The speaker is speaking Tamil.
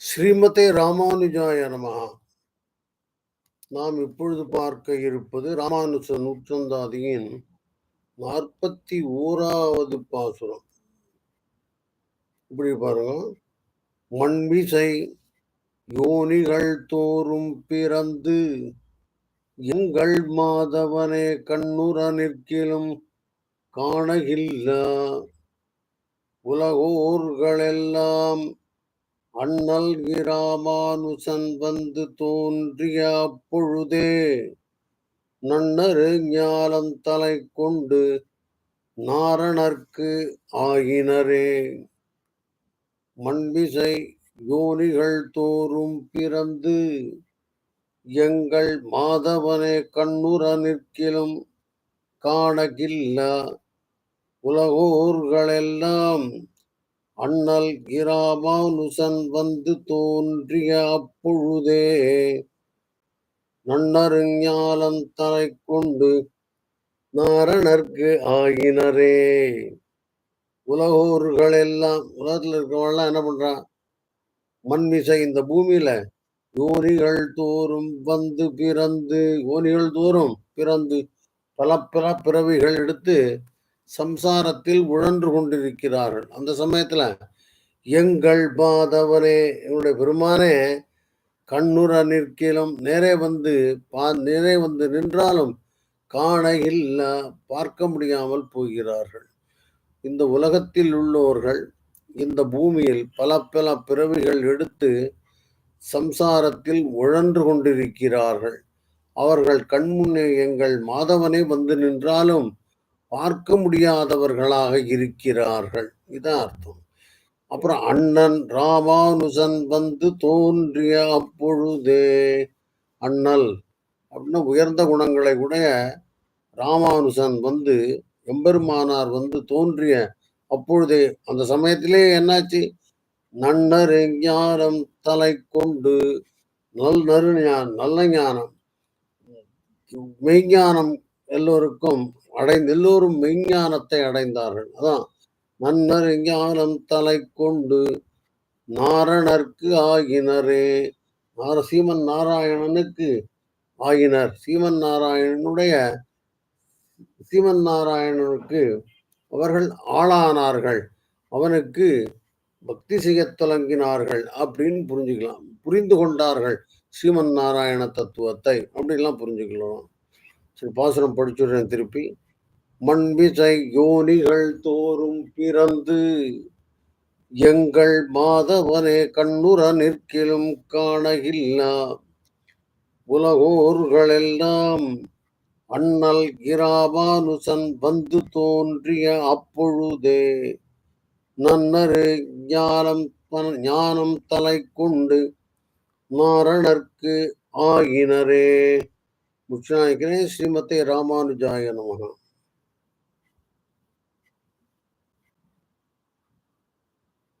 ஸ்ரீமதே ராமானுஜாய நமகா நாம் இப்பொழுது பார்க்க இருப்பது ராமானுஜ நூற்றந்தாதியின் நாற்பத்தி ஓராவது பாசுரம். இப்படி பாருங்க. மண்விசை யோனிகள் தோறும் பிறந்து எங்கள் மாதவனே கண்ணுற நிற்கிலும் காணகில்ல. உலகோர்களெல்லாம் அண்ணல் இராமானுசன் வந்து தோன்றிய அப்பொழுதே நன்னரு ஞானம் தலை கொண்டு நாரணர்க்கு ஆகினரே. மண்பிசை யோனிகள் தோறும் பிறந்து எங்கள் மாதவனே கண்ணுற நிற்கிலும் காணகில்ல. உலகோர்களெல்லாம் அண்ணல் இராமானுசன் வந்து தோன்றிய அப்பொழுதே நன்னருஞாலம் தலை கொண்டு நாரணர்க்கு ஆகினரே. உலகோர்கள் எல்லாம் உலகத்தில் இருக்கிறவங்களாம் என்ன பண்றான் மண்மிசை இந்த பூமியில யோனிகள் தோறும் வந்து பிறந்து யோனிகள் தோறும் பிறந்து பல பல பிறவிகள் எடுத்து சம்சாரத்தில் உழன்று கொண்டிருக்கிறார்கள். அந்த சமயத்தில் எங்கள் பாதவரே என்னுடைய பெருமானே கண்ணுற நிற்கிலும் நேரே வந்து பா நேரே வந்து நின்றாலும் காண இல்ல பார்க்க முடியாமல் போகிறார்கள். இந்த உலகத்தில் உள்ளவர்கள் இந்த பூமியில் பல பல பிறவிகள் எடுத்து சம்சாரத்தில் உழன்று கொண்டிருக்கிறார்கள். அவர்கள் கண்முன்னே எங்கள் மாதவனே வந்து நின்றாலும் பார்க்க முடியாதவர்களாக இருக்கிறார்கள். இதான் அர்த்தம். அப்புறம் அண்ணன் ராமானுஜன் வந்து தோன்றிய அப்பொழுதே அண்ணல் அப்படின்னு உயர்ந்த குணங்களை உடைய ராமானுஜன் வந்து எம்பெருமானார் வந்து தோன்றிய அப்பொழுதே அந்த சமயத்திலே என்னாச்சு? நன்னர் ஞானம் தலை கொண்டு நல் நறு நல்ல ஞானம் மெய்ஞானம் எல்லோருக்கும் அடைந்து எல்லோரும் மெய்ஞானத்தை அடைந்தார்கள். அதான் நன்னர் ஞானம் தலை கொண்டு நாரணர்க்கு ஆகினரே. நார சீமன் நாராயணனுக்கு ஆகினர். சீமன் நாராயணனுடைய சீமன் நாராயணனுக்கு அவர்கள் ஆளானார்கள். அவனுக்கு பக்தி செய்ய தொடங்கினார்கள் அப்படின்னு புரிஞ்சுக்கலாம் புரிந்து கொண்டார்கள் ஸ்ரீமன் நாராயண தத்துவத்தை. அப்படின்லாம் புரிஞ்சுக்கலாம். சரி பாசுரம் படிச்சுடுறேன் திருப்பி. மண்பிசை யோனிகள் தோறும் பிறந்து எங்கள் மாதவனே கண்ணுற நிற்கிலும் காணகில்லா. உலகோர்களெல்லாம் அண்ணல் கிராபானுசன் வந்து தோன்றிய அப்பொழுதே நன்னரு ஞானம் ஞானம் தலை கொண்டு நாரணர்க்கு ஆகினரே முக்ஷாயக்கனே ஸ்ரீமதே ராமானுஜாய நமகா